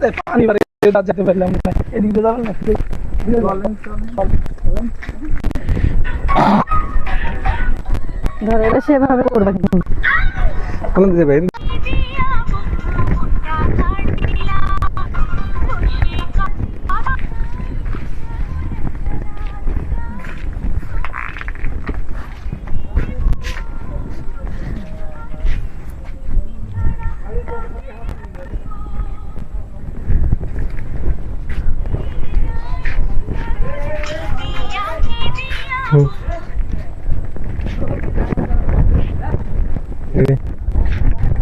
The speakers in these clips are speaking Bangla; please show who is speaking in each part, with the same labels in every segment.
Speaker 1: রাস্তায় পানি বাড়ি যেতে পারলাম না। এদিকে যাবেন না?
Speaker 2: ধরে সেভাবে
Speaker 3: করবেন। দিকে ভাই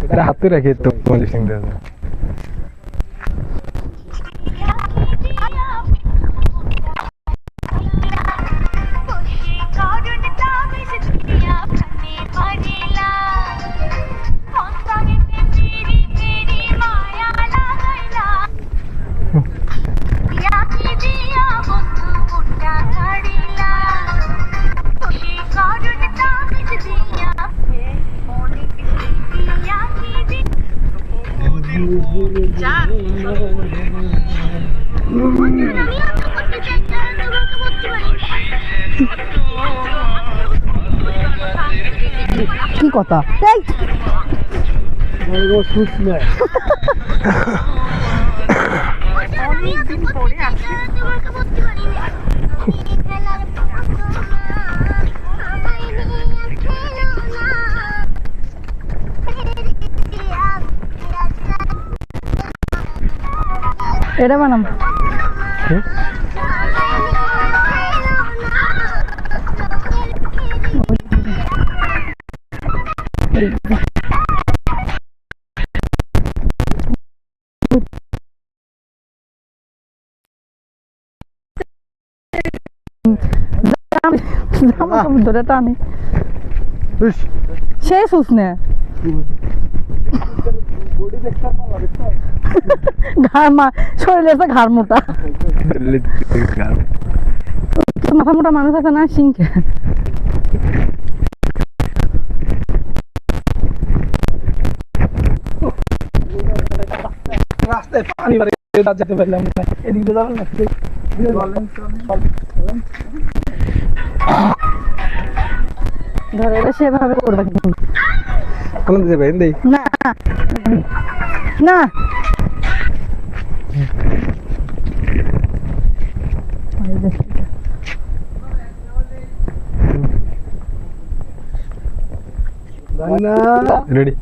Speaker 3: এটা হাতে রাখি তো পলিশিং দেওয়া
Speaker 2: কি কথা এই এটা বানাম। ধরে টানে নে। ঘাড় মা শরীরে আছে ঘাড় মোটা। মাথা মোটা মানুষ আছে না সিংকে?
Speaker 1: রাস্তায় পানি যেতে পারলাম না। এদিক যাবেন না?
Speaker 2: ধরে এটা সেভাবে করবে কিন্তু
Speaker 3: কোন দিকে ভাই
Speaker 2: না না।
Speaker 3: রেডি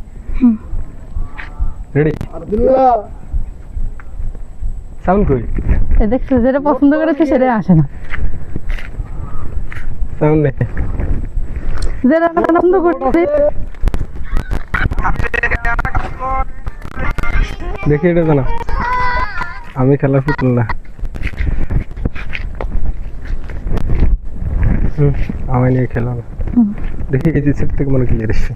Speaker 3: রেডি সাউন্ড কই
Speaker 2: এই দেখছ যেটা পছন্দ করেছে সেটাই আসে না।
Speaker 3: সাউন্ড নেই।
Speaker 2: যেটা পছন্দ করছে।
Speaker 3: দেখি এটা জানা আমি খেলা ফুটল না হুম আমায় নিয়ে খেলা না দেখি এই যে সেট থেকে মনে ক্লিয়ার এসছে